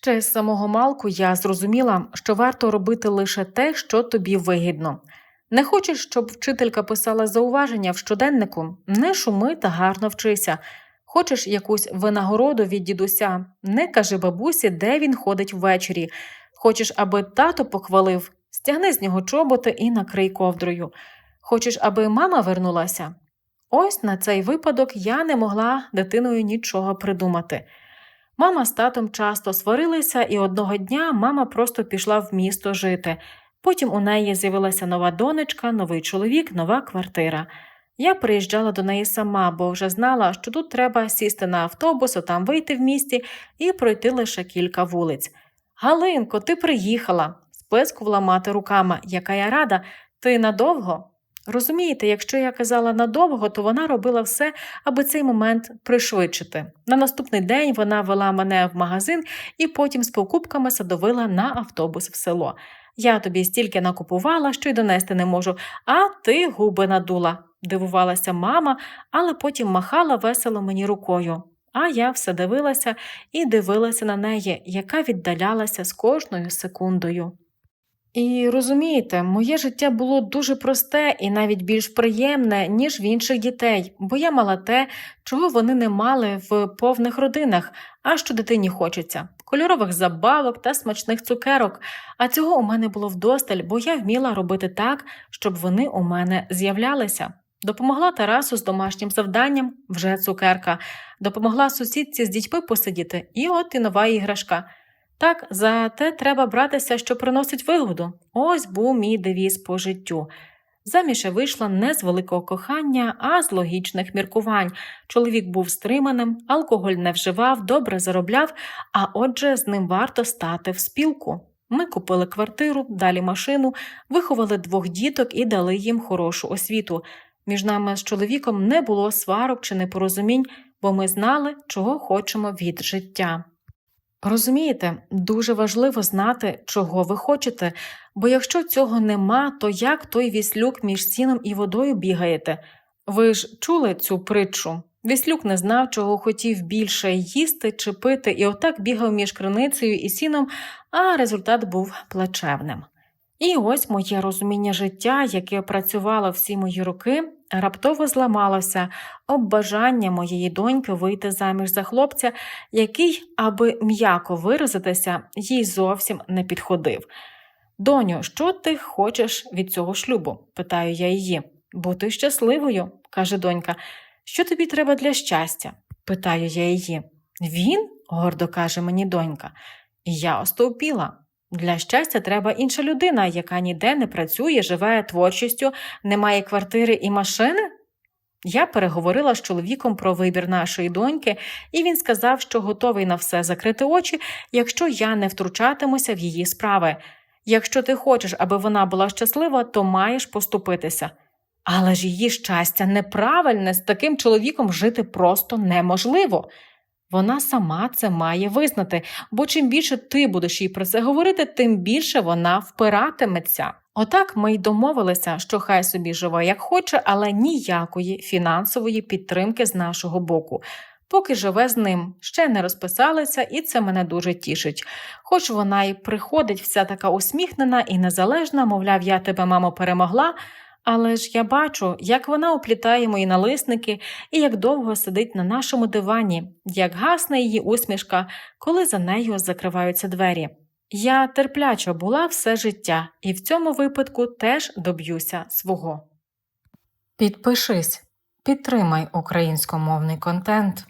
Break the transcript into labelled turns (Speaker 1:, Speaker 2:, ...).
Speaker 1: Ще з самого малку я зрозуміла, що варто робити лише те, що тобі вигідно. Не хочеш, щоб вчителька писала зауваження в щоденнику, не шуми та гарно вчися. Хочеш якусь винагороду від дідуся, не кажи бабусі, де він ходить ввечері. Хочеш, аби тато похвалив, стягни з нього чоботи і накрий ковдрою. Хочеш, аби мама вернулася? Ось на цей випадок я не могла дитиною нічого придумати. Мама з татом часто сварилися, і одного дня мама просто пішла в місто жити. Потім у неї з'явилася нова донечка, новий чоловік, нова квартира. Я приїжджала до неї сама, бо вже знала, що тут треба сісти на автобус, там вийти в місті і пройти лише кілька вулиць. Галинко, ти приїхала, сплескувала мати руками, яка я рада, ти надовго? Розумієте, якщо я казала надовго, то вона робила все, аби цей момент пришвидшити. На наступний день вона вела мене в магазин і потім з покупками садовила на автобус в село. Я тобі стільки накупувала, що й донести не можу, а ти губи надула, дивувалася мама, але потім махала весело мені рукою. А я все дивилася і дивилася на неї, яка віддалялася з кожною секундою. І розумієте, моє життя було дуже просте і навіть більш приємне, ніж в інших дітей, бо я мала те, чого вони не мали в повних родинах, а що дитині хочеться кольорових забавок та смачних цукерок. А цього у мене було вдосталь, бо я вміла робити так, щоб вони у мене з'являлися. Допомогла Тарасу з домашнім завданням вже цукерка, допомогла сусідці з дітьми посидіти, і от і нова іграшка. Так, за те треба братися, що приносить вигоду. Ось був мій девіз по життю. Заміж я вийшла не з великого кохання, а з логічних міркувань. Чоловік був стриманим, алкоголь не вживав, добре заробляв, а отже, з ним варто стати в спілку. Ми купили квартиру, далі машину, виховали двох діток і дали їм хорошу освіту. Між нами з чоловіком не було сварок чи непорозумінь, бо ми знали, чого хочемо від життя. Розумієте, дуже важливо знати, чого ви хочете, бо якщо цього нема, то як той віслюк між сіном і водою бігаєте? Ви ж чули цю притчу? Віслюк не знав, чого хотів більше їсти чи пити, і отак бігав між криницею і сіном, а результат був плачевним. І ось моє розуміння життя, яке працювало всі мої роки, раптово зламалося об бажання моєї доньки вийти заміж за хлопця, який, аби м'яко виразитися, їй зовсім не підходив. Доню, що ти хочеш від цього шлюбу? питаю я її. Бути щасливою, каже донька. Що тобі треба для щастя? питаю я її. Він, гордо каже мені донька, я остовпіла. Для щастя треба інша людина, яка ніде не працює, живе творчістю, не має квартири і машини. Я переговорила з чоловіком про вибір нашої доньки, і він сказав, що готовий на все закрити очі, якщо я не втручатимуся в її справи. Якщо ти хочеш, аби вона була щаслива, то маєш поступитися. Але ж її щастя неправильне, з таким чоловіком жити просто неможливо. Вона сама це має визнати, бо чим більше ти будеш їй про це говорити, тим більше вона впиратиметься. Отак ми й домовилися, що хай собі живе як хоче, але ніякої фінансової підтримки з нашого боку. Поки живе з ним, ще не розписалися, і це мене дуже тішить. Хоч вона й приходить вся така усміхнена і незалежна, мовляв, я тебе, мамо, перемогла. Але ж я бачу, як вона оплітає мої налисники і як довго сидить на нашому дивані, як гасне її усмішка, коли за нею закриваються двері. Я терплячо була все життя і в цьому випадку теж доб'юся свого. Підпишись, підтримай українськомовний контент.